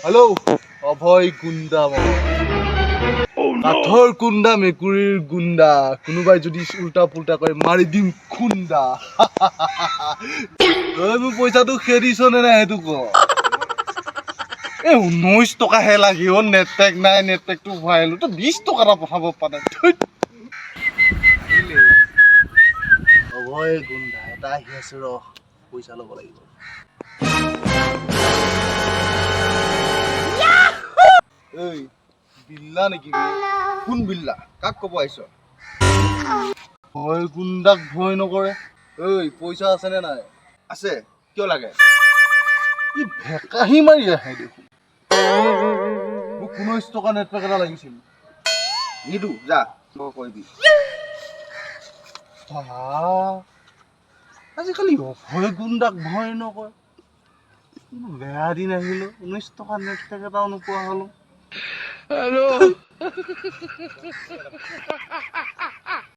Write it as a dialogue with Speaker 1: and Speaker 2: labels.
Speaker 1: Hello' অভয় মই কাঠৰ কুন্দা মেকুৰীৰ গুণ্ডা কোনোবাই যদি উল্টা পুল্টা কৰে মাৰি দিম খুন্দা। তই মোৰ পইচাটো খেদিছ নে নাই সেইটো ক? এই ঊনৈছ টকাহে লাগে অ' নেটপেক নাই নেটপেকটো ভৰাইলো তই বিছ টকা এটা পঠাব পৰা নাই। অভয় গুণ্ডা এটা আহি আছে ৰ পইচা ল'ব লাগিব। এই, বিল্লা নেকি? কোন বিল্লা? কাক ক'ব আহিছ? ভয় গুণ্ডাক ভয় নকৰে? ঐ পইচা আছেনে নাই? আছে, কিয় লাগে? ই ভেকাহি মাৰি আহে দেখোন। মোক ঊনৈছ টকা নেটপেক এটা লাগিছিল। নিদো, যা তই কৰিবি আজিকালি অভয় গুণ্ডাক ভয় নকৰে? বেয়া দিন আহিলো ঊনৈছ টকা নেটপেক এটাও নোপোৱা হ'লো। Hello.